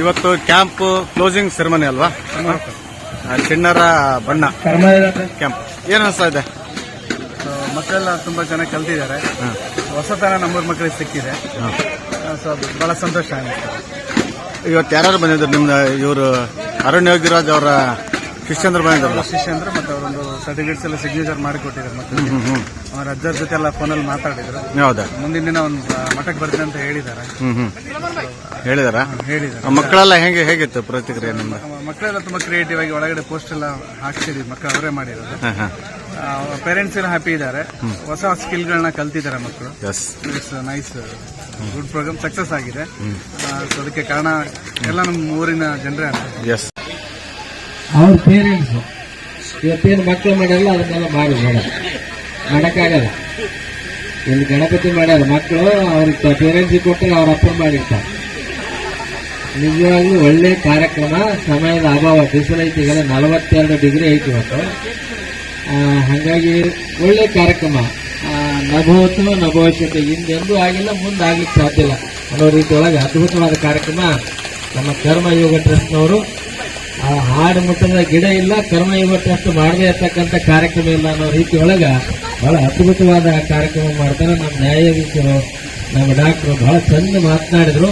ಇವತ್ತು camp closing ceremony ಅಲ್ವಾ? ಚಿಣ್ಣರ ಬಣ್ಣ. ಕ್ಯಾಂಪ್. ಏನ್ ಅನಿಸ್ತಾ ಇದೆ? ಮಕ್ಕಳೆಲ್ಲ ತುಂಬಾ ಚೆನ್ನಾಗಿ ಕಲ್ತಿದ್ದಾರೆ. ಹೊಸತನ ನಮ್ಮೂರ್ ಮಕ್ಕಳಿಗೆ ಸಿಕ್ಕಿದೆ. ಸೊ ಬಹಳ ಸಂತೋಷ ಆಗುತ್ತೆ ಇವತ್ತು ಯಾರು ಬಂದಿದ್ರು? ನಿಮ್ಮ ಇವರು ಅರುಣ್ ಯೋಗಿರಾಜ್ ಅವರ ಶಿಷ್ಯಂದ್ರ ಬಂದಿದ್ರಲ್ಲ ಶಿಷ್ಯಂದ್ರ ಮತ್ತೆ ಅವರೊಂದು ಸರ್ಟಿಫಿಕೇಟ್ಸ್ ಎಲ್ಲ ಸಿಗ್ನೇಚರ್ ಮಾಡಿಕೊಟ್ಟಿದ್ದಾರೆ ಮತ್ತೆ ಅಜ್ಜರ ಜೊತೆ ಎಲ್ಲ ಫೋನಲ್ಲಿ ಮಾತಾಡಿದ್ರು. ಹೌದಾ ಮುಂದಿನ ದಿನ ಒಂದು ಮಠಕ್ಕೆ ಬರ್ತೀನಿ ಅಂತ ಹೇಳಿದ್ದಾರೆ. ಹ್ಮ್ ಹ್ಮ್. ಹೇಳಿದಾರ? ಹೇಳಿದ್ದಾರೆ. ಮಕ್ಕಳೆಲ್ಲ ಹೆಂಗೆ ಹೇಗಿತ್ತು ಪ್ರತಿಕ್ರಿಯೆ ನಿಮ್ಮ ಮಕ್ಕಳೆಲ್ಲ ತುಂಬಾ ಕ್ರಿಯೇಟಿವ್ ಆಗಿ ಒಳಗಡೆ ಪೋಸ್ಟ್ ಎಲ್ಲ ಹಾಕ್ಸಿದ್ವಿ ಮಕ್ಕಳು ಅವರೇ ಮಾಡಿರೋದು. ಪೇರೆಂಟ್ಸ್ ಎಲ್ಲ ಹ್ಯಾಪಿ ಇದ್ದಾರೆ. ಹೊಸ ಸ್ಕಿಲ್ಗಳನ್ನ ಕಲ್ತಿದ್ದಾರೆ ಮಕ್ಕಳು. It's nice good program success ಆಗಿದೆ. ಸೊ ಅದಕ್ಕೆ ಕಾರಣ ಎಲ್ಲ ನಮ್ಮ ಊರಿನ ಜನರೇ ಅವ್ರ ಪೇರೆಂಟ್ಸ್ ಇವತ್ತೇನು ಮಕ್ಕಳು ಮಾಡ್ಯಾರಲ್ಲ, ಅದನ್ನೆಲ್ಲ ಮಾಡಿ ಮಾಡೋದು ಮಾಡೋಕ್ಕಾಗಲ್ಲ. ಇಲ್ಲಿ ಗಣಪತಿ ಮಾಡ್ಯಾರ ಮಕ್ಕಳು, ಅವ್ರಿಗೆ ಪೇರೆಂಟ್ಸಿಗೆ ಕೊಟ್ಟರೆ ಅವ್ರ ಅಪ್ಪ ಮಾಡಿರ್ತಾರೆ. ನಿಜವಾಗ್ಲೂ ಒಳ್ಳೆ ಕಾರ್ಯಕ್ರಮ, ಸಮಯದ ಅಭಾವ ಬಿಸಿಲು ಐತಿ ಈಗೆಲ್ಲ ನಲವತ್ತೆರಡು ಡಿಗ್ರಿ ಐತಿ ಇವತ್ತು. ಹಾಗಾಗಿ ಒಳ್ಳೆ ಕಾರ್ಯಕ್ರಮ. ನಭವತ್ತು ನಭವಿಷ್ಯತೆ ಹಿಂದೆಂದೂ ಆಗಿಲ್ಲ, ಮುಂದೆ ಆಗ್ಲಿಕ್ಕೆ ಸಾಧ್ಯ ಇಲ್ಲ. ಅನ್ನೋ ರೀತಿಯೊಳಗೆ ಅದ್ಭುತವಾದ ಕಾರ್ಯಕ್ರಮ ನಮ್ಮ ಕರ್ಮಯೋಗ ಟ್ರಸ್ಟ್ನವರು ಆ ಹಾಡು ಮುಟ್ಟದ ಗಿಡ ಇಲ್ಲ, ಕರ್ಮ ಟ್ರಸ್ಟ್ ಮಾಡದೇ ಇರ್ತಕ್ಕಂಥ ಕಾರ್ಯಕ್ರಮ ಇಲ್ಲ ಅನ್ನೋ ರೀತಿ ಒಳಗ ಬಹಳ ಅದ್ಭುತವಾದ ಕಾರ್ಯಕ್ರಮ ಮಾಡ್ತಾರೆ ನಮ್ಮ ನ್ಯಾಯಾಧೀಶರು, ನಮ್ಮ ಡಾಕ್ಟರ್, ಬಹಳ ಚಂದ ಮಾತನಾಡಿದ್ರು.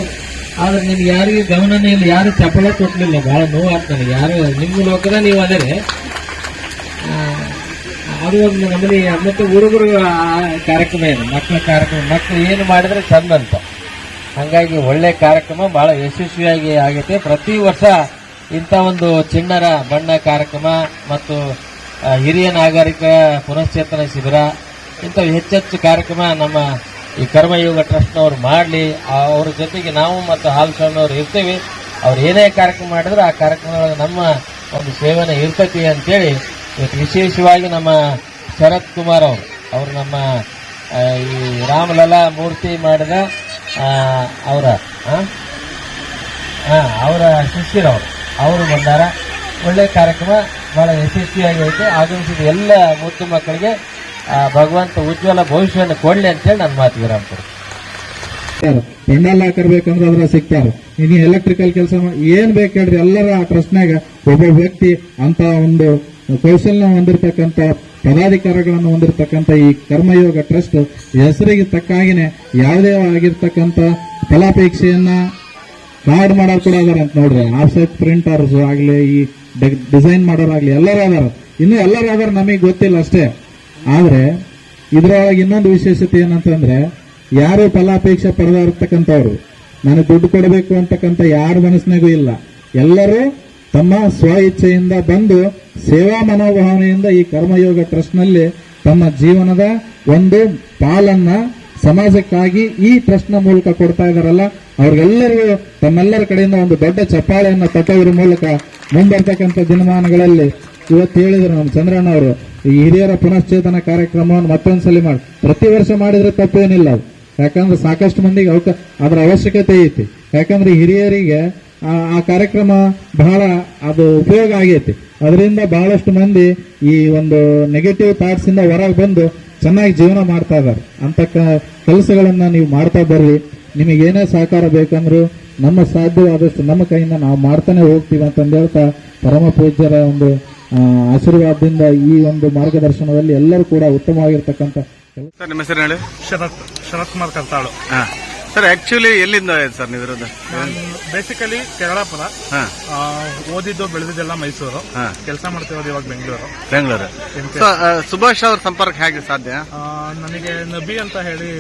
ಆದ್ರೆ ನಿಮ್ಗೆ ಯಾರಿಗೂ ಗಮನನೇ ಇಲ್ಲ, ಯಾರು ಚಪ್ಪಳ ಕೊಟ್ಟಲಿಲ್ಲ ಬಹಳ ನೋವಾಗ್ತ ಯಾರು, ನಿಮ್ಮ ಲೋಕದ ನೀವು ಅದೇ ಅದು ಒಂದು ನಮ್ಮಲ್ಲಿ ಮತ್ತೆ ಹುಡುಗರು ಕಾರ್ಯಕ್ರಮ ಏನು ಮಕ್ಕಳ ಕಾರ್ಯಕ್ರಮ, ಮಕ್ಕಳು ಏನು ಮಾಡಿದ್ರೆ ಚಂದ ಹಾಗಾಗಿ ಒಳ್ಳೆ ಕಾರ್ಯಕ್ರಮ ಬಹಳ ಯಶಸ್ವಿಯಾಗಿ ಆಗುತ್ತೆ ಪ್ರತಿ ವರ್ಷ ಇಂಥ ಒಂದು ಚಿಣ್ಣರ ಬಣ್ಣ ಕಾರ್ಯಕ್ರಮ ಮತ್ತು ಹಿರಿಯ ನಾಗರಿಕ ಪುನಶ್ಚೇತನ ಶಿಬಿರ ಇಂಥವು ಹೆಚ್ಚೆಚ್ಚು ಕಾರ್ಯಕ್ರಮ ನಮ್ಮ ಈ ಕರ್ಮಯೋಗ ಟ್ರಸ್ಟ್ನವ್ರು ಮಾಡಲಿ. ಅವ್ರ ಜೊತೆಗೆ ನಾವು ಮತ್ತು ಹಾಲ್ಸಣ್ಣವ್ರು ಇರ್ತೀವಿ. ಅವ್ರು ಏನೇ ಕಾರ್ಯಕ್ರಮ ಮಾಡಿದ್ರು ಆ ಕಾರ್ಯಕ್ರಮದೊಳಗೆ ನಮ್ಮ ಒಂದು ಸೇವನೆ ಇರ್ತೈತಿ ಅಂತೇಳಿ, ಇವತ್ತು ವಿಶೇಷವಾಗಿ ನಮ್ಮ ಶರತ್ ಕುಮಾರ್ ಅವರು. ಅವರು ನಮ್ಮ ಈ ರಾಮಲಲಾ ಮೂರ್ತಿ ಮಾಡಿದ ಅವರ ಹಾ ಅವರ ಶಿಷ್ಯರವರು ಅವರು ಬಂದಾರ. ಒಳ್ಳೆ ಕಾರ್ಯಕ್ರಮ ಬಹಳ ಯಶಸ್ವಿಯಾಗಿ ಐತೆ ಆಗಮಿಸಿದ ಎಲ್ಲ ಮುದ್ದು ಮಕ್ಕಳಿಗೆ ಭಗವಂತ ಉಜ್ವಲ ಭವಿಷ್ಯವನ್ನು ಕೊಡ್ಲಿ ಅಂತೇಳಿ ನನ್ನ ಮಾತು ವಿರಾಮ ಕೊಡ್ತೀನಿ. ಪೆಂಡಲ್ ಹಾಕಿರ್ಬೇಕಂದ್ರೆ ಅದ್ರ ಸಿಗ್ತಾರೆ. ಇನ್ನು ಎಲೆಕ್ಟ್ರಿಕಲ್ ಕೆಲಸ ಏನ್ ಬೇಕು ಹೇಳ್ರಿ, ಎಲ್ಲರ ಆ ಟ್ರಸ್ಟ್ನಾಗ ಒಬ್ಬ ವ್ಯಕ್ತಿ ಅಂತ ಒಂದು ಕೌಶಲ್ಯ ಹೊಂದಿರತಕ್ಕಂತ ಪದಾಧಿಕಾರಿಗಳನ್ನು ಹೊಂದಿರತಕ್ಕಂತ ಈ ಕರ್ಮಯೋಗ ಟ್ರಸ್ಟ್ ಹೆಸರಿಗೆ ತಕ್ಕಾಗಿನೇ ಯಾವುದೇ ಆಗಿರ್ತಕ್ಕಂಥ ಫಲಾಪೇಕ್ಷೆಯನ್ನ ಕಾರ್ಡ್ ಮಾಡೋರು ಕೂಡ ಅದಾರ ಅಂತ ನೋಡ್ರಿ. ಆಫ್ಸೆಟ್ ಪ್ರಿಂಟರ್ಸ್ ಆಗ್ಲಿ, ಈ ಡಿಸೈನ್ ಮಾಡೋರಾಗ್ಲಿ ಎಲ್ಲರೂ ಅದಾರ. ಇನ್ನು ಎಲ್ಲರೂ ಅದಾರ ನಮಗೆ ಗೊತ್ತಿಲ್ಲ ಅಷ್ಟೇ. ಆದ್ರೆ, ಇದ್ರೊಳಗೆ ಇನ್ನೊಂದು ವಿಶೇಷತೆ ಏನಂತಂದ್ರೆ, ಯಾರು ಫಲಾಪೇಕ್ಷೆ ಪಡೆದ ಇರ್ತಕ್ಕಂಥವ್ರು ನನಗೆ ದುಡ್ಡು ಕೊಡಬೇಕು ಅಂತಕ್ಕಂಥ ಯಾರ ಮನಸ್ಸಿನಾಗೂ ಇಲ್ಲ. ಎಲ್ಲರೂ ತಮ್ಮ ಸ್ವ ಇಚ್ಛೆಯಿಂದ ಬಂದು, ಸೇವಾ ಮನೋಭಾವನೆಯಿಂದ ಈ ಕರ್ಮಯೋಗ ಟ್ರಸ್ಟ್ನಲ್ಲಿ ತಮ್ಮ ಜೀವನದ ಒಂದು ಪಾಲನ್ನ ಸಮಾಜಕ್ಕಾಗಿ ಈ ಪ್ರಶ್ನೆ ಮೂಲಕ ಕೊಡ್ತಾ ಇದಾರಲ್ಲ, ಅವ್ರಿಗೆಲ್ಲರಿಗೂ ತಮ್ಮೆಲ್ಲರ ಕಡೆಯಿಂದ ಒಂದು ದೊಡ್ಡ ಚಪ್ಪಾಳೆಯನ್ನು ತಟ್ಟೋದ್ರ ಮೂಲಕ ಮುಂಬರ್ತಕ್ಕಂಥ ದಿನಮಾನಗಳಲ್ಲಿ ಇವತ್ತು ಹೇಳಿದ್ರು ನಮ್ಮ ಚಂದ್ರಣ್ಣ ಅವರು, ಈ ಹಿರಿಯರ ಪುನಶ್ಚೇತನ ಕಾರ್ಯಕ್ರಮವನ್ನು ಮತ್ತೊಂದ್ಸಲಿ ಮಾಡಿ. ಪ್ರತಿ ವರ್ಷ ಮಾಡಿದ್ರೆ ತಪ್ಪೇನಿಲ್ಲ ಅದು. ಯಾಕಂದ್ರೆ ಸಾಕಷ್ಟು ಮಂದಿಗೆ ಅವಕ, ಅದರ ಅವಶ್ಯಕತೆ ಐತಿ. ಯಾಕಂದ್ರೆ ಹಿರಿಯರಿಗೆ ಆ ಕಾರ್ಯಕ್ರಮ ಬಹಳ ಅದು ಉಪಯೋಗ ಆಗೈತಿ. ಅದರಿಂದ ಬಹಳಷ್ಟು ಮಂದಿ ಈ ಒಂದು ನೆಗೆಟಿವ್ ಥಾಟ್ಸ್ ಇಂದ ಹೊರಗೆ ಬಂದು ಚೆನ್ನಾಗಿ ಜೀವನ ಮಾಡ್ತಾ ಇದ್ದಾರೆ. ಅಂತ ಕೆಲಸಗಳನ್ನು ನೀವು ಮಾಡ್ತಾ ಬರ್ರಿ. ನಿಮಗೆ ಏನೇ ಸಹಕಾರ ಬೇಕಂದ್ರೂ ನಮ್ಮ ಸಾಧ್ಯವಾದಷ್ಟು ನಮ್ಮ ಕೈಯಿಂದ ನಾವು ಮಾಡ್ತಾನೆ ಹೋಗ್ತೀವಿ ಅಂತಂದು ಹೇಳ್ತಾ ಪರಮ ಪೂಜ್ಯರ ಒಂದು ಆಶೀರ್ವಾದದಿಂದ ಈ ಒಂದು ಮಾರ್ಗದರ್ಶನದಲ್ಲಿ ಎಲ್ಲರೂ ಕೂಡ ಉತ್ತಮವಾಗಿರ್ತಕ್ಕಂಥ ಸರ್ ನಿಮ್ಮ ಹೆಸರು ಹೇಳಿ? ಶರತ್ ಶರತ್ ಕುಮಾರ್ ಕರ್ತಾಳು ಹಾ. ಸರ್ ಆಕ್ಚುಲಿ ಎಲ್ಲಿಂದ ಸರ್ ನೀವು ಇರೋದು? ಬೇಸಿಕಲಿ ಕೇರಳಾಪುರ ಓದಿದ್ದು ಬೆಳೆದಿದ್ದೆಲ್ಲ ಮೈಸೂರು. ಕೆಲಸ ಮಾಡ್ತಿರೋದು ಇವಾಗ ಬೆಂಗಳೂರು. ಬೆಂಗಳೂರು. ಸುಭಾಷ್ ಅವ್ರ ಸಂಪರ್ಕ ಹೇಗೆ ಸಾಧ್ಯ? ನನಗೆ ನಬಿ ಅಂತ ಹೇಳಿ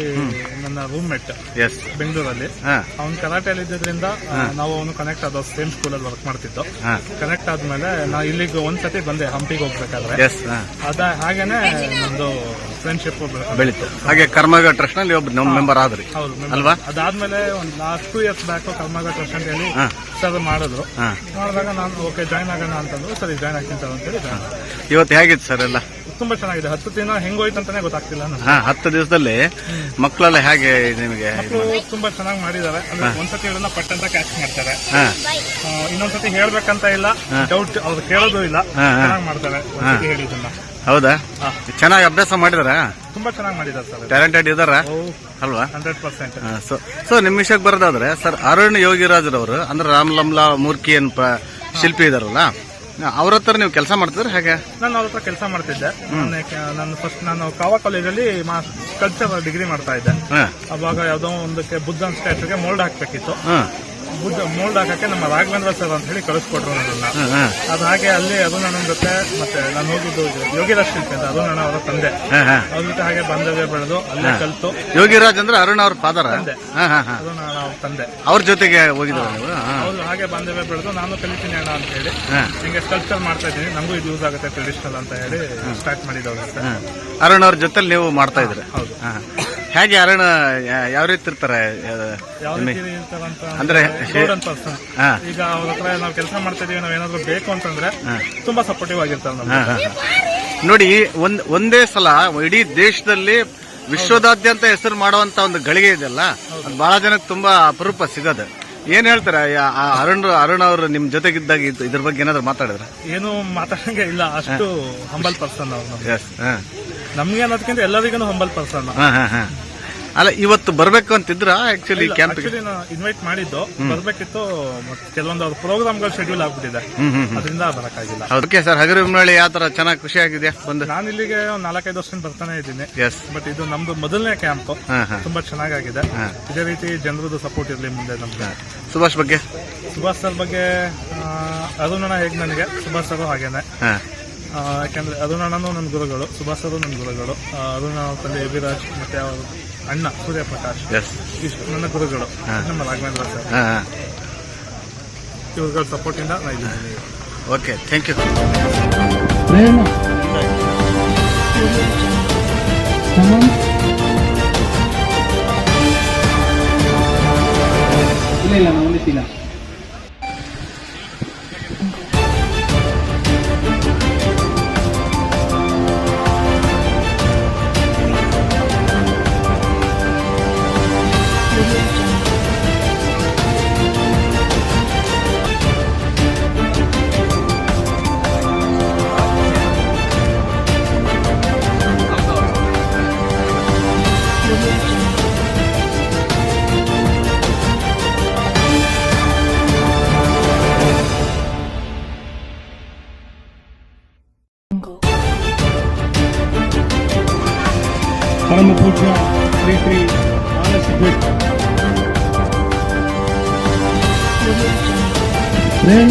ನನ್ನ ರೂಮ್ ಮೇಟ್ ಎಸ್ ಬೆಂಗಳೂರಲ್ಲಿ ಅವನು ಕರಾಟೆಯಲ್ಲಿ ಇದ್ದಿದ್ರಿಂದ ನಾವು ಅವನು ಕನೆಕ್ಟ್ ಆದ ಸೇಮ್ ಸ್ಕೂಲಲ್ಲಿ ವರ್ಕ್ ಮಾಡ್ತಿದ್ದು. ಕನೆಕ್ಟ್ ಆದ್ಮೇಲೆ ನಾ ಇಲ್ಲಿಗೆ ಒಂದ್ಸತಿ ಬಂದೆ ಹಂಪಿಗೆ ಹೋಗ್ಬೇಕಾದ್ರೆ. ಅದ ಹಾಗೇನೆ ನಮ್ದು ಫ್ರೆಂಡ್ಶಿಪ್ ಬೆಳೀತು. ಹಾಗೆ ಕರ್ಮಗ ಟ್ರಸ್ಟ್ನಲ್ಲಿ ಒಬ್ಬ ನಮ್ಮ ಮೆಂಬರ್ ಆದ್ರಿ. ಹೌದು member. ಅಲ್ವಾ? ಅದಾದ್ಮೇಲೆ ಒಂದು ಲಾಸ್ಟ್ ಟೂ ಇಯರ್ಸ್ ಬ್ಯಾಕ್ ಕರ್ಮಾಗ ಟ್ರಸ್ಟ್ ಅಂತ ಹೇಳಿ ಹಾ. ಸರ್ ಮಾಡಿದ್ರು. ಹಾ. ಮಾಡಿದಾಗ ನಾನು ಓಕೆ ಜಾಯ್ನ್ ಆಗೋಣ ಅಂತಂದ್ರು. ಸರಿ ಜಾಯ್ನ್ ಆಗ್ತೀನಿ ಸರ್ ಅಂತೇಳಿ join ಆದೆ. ಇವತ್ತು ಹೇಗಿತ್ತು ಸರ್ ಎಲ್ಲ? ತುಂಬಾ ಚೆನ್ನಾಗಿದೆ. ಹತ್ತು ದಿನ ಹೆಂಗೋಯ್ತು ಅಂತಾನೆ ಗೊತ್ತಾಗ್ತಿಲ್ಲ ನನಗೆ. ಹಾ ಹತ್ತು ದಿವಸದಲ್ಲಿ ಮಕ್ಕಳೆಲ್ಲ ಹೇಗೆ ನಿಮಗೆ ಮಕ್ಕಳು ತುಂಬಾ ಚೆನ್ನಾಗಿ ಮಾಡಿದ್ದಾರೆ. ಅಂದ್ರೆ ಒಂದ್ಸತಿ ಹೇಳಲ್ಲ ಪಟ್ ಅಂತ ಕ್ಯಾಚ್ ಮಾಡ್ತಾರೆ. ಹಾ. ಆ, ಇನ್ನೊಂದ್ಸತಿ ಹೇಳ್ಬೇಕಂತ ಇಲ್ಲ. ಡೌಟ್ ಅವ್ರು ಕೇಳೋದು ಇಲ್ಲ. ಹಾ, ಹಾ. ಚೆನ್ನಾಗಿ ಮಾಡ್ತಾರೆ. ಒಂದ್ಸತಿ ಹೇಳಿದ್ದನ್ನ. ಹೌದಾ? ಚೆನ್ನಾಗಿ ಅಭ್ಯಾಸ ಮಾಡಿದಾರ? ತುಂಬಾ ಚೆನ್ನಾಗಿ ಮಾಡಿದಾರೆ ಸರ್. ಟ್ಯಾಲೆಂಟೆಡ್ ಇದಾರ? ಅಲ್ವಾ? ಹಂಡ್ರೆಡ್ ಪರ್ಸೆಂಟ್ ಸೊ ಸೊ ನಿಮ್ಮ ವಿಷಯಕ್ಕೆ ಬರೋದಾದ್ರೆ ಸರ್ ಅರುಣ್ ಯೋಗಿರಾಜ್ರವರು ಅಂದ್ರೆ ರಾಮ್ಲಮ್ಲಾ ಮೂರ್ಖಿ ಏನ್ ಪ- ಶಿಲ್ಪಿ ಇದಾರಲ್ಲ ಅವ್ರ ಹತ್ರ ನೀವು ಕೆಲಸ ಮಾಡ್ತಿದ್ರೆ ಹೇಗೆ? ನಾನು ಅವ್ರ ಹತ್ರ ಕೆಲಸ ಮಾಡ್ತಿದ್ದೆ. ನಾನು ಫಸ್ಟ್ ನಾನು ಕಾವಾ ಕಾಲೇಜಲ್ಲಿ ಕಲ್ಚರ್ ಡಿಗ್ರಿ ಮಾಡ್ತಾ ಇದ್ದೆ. ಅವಾಗ ಯಾವ್ದೋ ಒಂದಕ್ಕೆ ಬುದ್ಧನ್ ಸ್ಟ್ಯಾಚುಗೆ ಮೋಲ್ಡ್ ಹಾಕ್ಬೇಕಿತ್ತು. ಮೋಲ್ಡ್ ಹಾಕಕ್ಕೆ ನಮ್ಮ ರಾಘವೇಂದ್ರ ಸರ್ ಅಂತ ಹೇಳಿ ಕಳಿಸ್ಕೊಟ್ರು ನನ್ನನ್ನ ಹಾ ಅದು ಹಾಗೆ ಅಲ್ಲಿ ಅದು ನನ್ನ ಜೊತೆ ಮತ್ತೆ ನಾನು ಹೋಗಿದ್ದು ಯೋಗಿರಾಜ್ ಶಿಲ್ಪಿ ಅಂತ ಅದು ನನ್ನ ಅವರ ತಂದೆ. ಅವ್ರ ಜೊತೆ ಹಾಗೆ ಬಾಂಧವ್ಯ ಬೆಳೆದು ಅಲ್ಲಿ ಕಲಿತು. ಯೋಗಿರಾಜ್ ಅಂದ್ರೆ ಅರುಣ್ ಅವ್ರ ಫಾದರ್ ತಂದೆ. ಹಾ ಹಾ ಹಾ. ಅದು ನಾನು ಅವ್ರ ತಂದೆ. ಅವ್ರ ಜೊತೆಗೆ ಹೋಗಿದ್ದು ನೀವು? ಹಾ. ಅವ್ರು ಹಾಗೆ ಬಾಂಧವ್ಯ ಬೆಳೆದು ನಾನು ಕಲಿತೀನಿ ಅಣ್ಣ ಅಂತ ಹೇಳಿ. ಹಿಂಗೆ ಸ್ಕಲ್ಪ್ಚರ್ ಮಾಡ್ತಾ ಇದ್ದೀನಿ. ನಮಗೂ ಇದು ಯೂಸ್ ಆಗುತ್ತೆ ಟ್ರೆಡಿಷನಲ್ ಅಂತ ಹೇಳಿ ಸ್ಟಾರ್ಟ್ ಮಾಡಿದವ್ರು. ಅರುಣ್ ಅವ್ರ ಜೊತೆ ನೀವು ಮಾಡ್ತಾ ಇದ್ರೆ ಹೌದು. ಹೇಗೆ ಅರುಣ್ ಯಾವ ರೀತಿ ಇರ್ತಾರೆ ಯಾವ ರೀತಿ ಇರ್ತಾರಂತ ಅಂದ್ರೆ. ಈಗ ಅವ್ರ ಹತ್ರ ನಾವು ಕೆಲಸ ಮಾಡ್ತಾ ಇದೀವಿ ನಾವ್ ಏನಾದ್ರು ಬೇಕು ಅಂತಂದ್ರೆ ತುಂಬಾ ಸಪೋರ್ಟಿವ್ ಆಗಿರ್ತಾರೆ ನಮ್ಗೆ. ಹಾ. ನೋಡಿ ಒಂದ್ ಒಂದೇ ಸಲ ಇಡೀ ದೇಶದಲ್ಲಿ ವಿಶ್ವದಾದ್ಯಂತ ಹೆಸರು ಮಾಡುವಂತ ಒಂದು ಗಳಿಗೆ ಇದೆಯಲ್ಲ ಅದು ಬಹಳ ಜನಕ್ಕೆ ತುಂಬಾ ಅಪರೂಪ ಸಿಗೋದು. ಏನ್ ಹೇಳ್ತಾರೆ ಯಾ- ಆ ಅರುಣ್ ಅರುಣ್ ಅವರು ನಿಮ್ ಜೊತೆಗಿದ್ದಾಗ ಇದ್- ಇದ್ರ ಬಗ್ಗೆ ಏನಾದ್ರು ಮಾತಾಡಿದ್ರೆ? ಏನು ಮಾತಾಡಂಗೆ ಇಲ್ಲ ಅಷ್ಟು ಹಂಬಲ್ ಪರ್ಸನ್ ಅವ್ರು ನಮ್ಗೆ. ಅನ್ನೋದಕ್ಕಿಂತ ಎಲ್ಲರಿಗೂ ಹಂಬಲ್ ಪರ್ಸನ್. ಅಲ್ಲ ಇವತ್ತು ಬರ್ಬೇಕು ಅಂತಿದ್ರ ಆಕ್ಚುಲಿ ಕ್ಯಾಂಪ್ ಇನ್ವೈಟ್ ಮಾಡಿದ್ದು. ಬರ್ಬೇಕಿತ್ತು ಕೆಲವೊಂದು ಅವ್ರ ಪ್ರೋಗ್ರಾಮ್ಗಳು ಶೆಡ್ಯೂಲ್ ಆಗ್ಬಿಟ್ಟಿದೆ. ಅದರಿಂದ ಬರಕ್ಕಾಗಿಲ್ಲ. ಅದಕ್ಕೆ ಸರ್ ಹಗರಿಮನಹಳ್ಳಿ ಯಾವ ತರ ಚೆನ್ನಾಗಿ ಖುಷಿ ಆಗಿದೆ ಬಂದು? ನಾನು ಇಲ್ಲಿಗೆ ಒಂದ್ ನಾಲ್ಕೈದು ವರ್ಷದಿಂದ ಬರ್ತಾನೆ ಇದ್ದೀನಿ. ಎಸ್ ಬಟ್ ಇದು ನಮ್ದು ಮೊದಲನೇ ಕ್ಯಾಂಪ್ ತುಂಬಾ ಚೆನ್ನಾಗಿದೆ ಇದೇ ರೀತಿ ಜನರದ್ದು ಸಪೋರ್ಟ್ ಇರಲಿ ಮುಂದೆ ನಮ್ಗೆ. ಸುಭಾಷ್ ಬಗ್ಗೆ? ಸುಭಾಷ್ ಸರ್ ಬಗ್ಗೆ ಅರುಣಣ್ಣ ಹೇಗೆ ನನಗೆ? ಸುಭಾಷ್ ಸರ್ ಹಾಗೇನೆ. ಯಾಕಂದ್ರೆ ಅರುಣಣ್ಣನು ನನ್ನ ಗುರುಗಳು ಸುಭಾಷ್ ಸರ್ ನನ್ನ ಗುರುಗಳು. ಅರುಣ ತಂದೆ ಅಭಿರಾಜ್ ಮತ್ತೆ ಅವ್ರ ಅಣ್ಣ ಸೂರ್ಯಪ್ರಕಾಶ್. ಎಸ್ ಇಷ್ಟು ನನ್ನ ಗುರುಗಳು. ನಮ್ಮ ರಾಘವೇಂದ್ರ ಸರ್. ಇವ್ರುಗಳ ಸಪೋರ್ಟ್ ಇಂದ ನಾ ಇದ್ದೀನಿ ಓಕೆ ಥ್ಯಾಂಕ್ ಯು ಇಲ್ಲ ಇಲ್ಲ ನಾವು ಇಲ್ಲ ಪರಮ ಪೂಜ್ಯ ಶ್ರೀ ಶ್ರೀ ಬಾಲಸಿದ್ದೇಶ್ವರ ಪ್ರೇಮ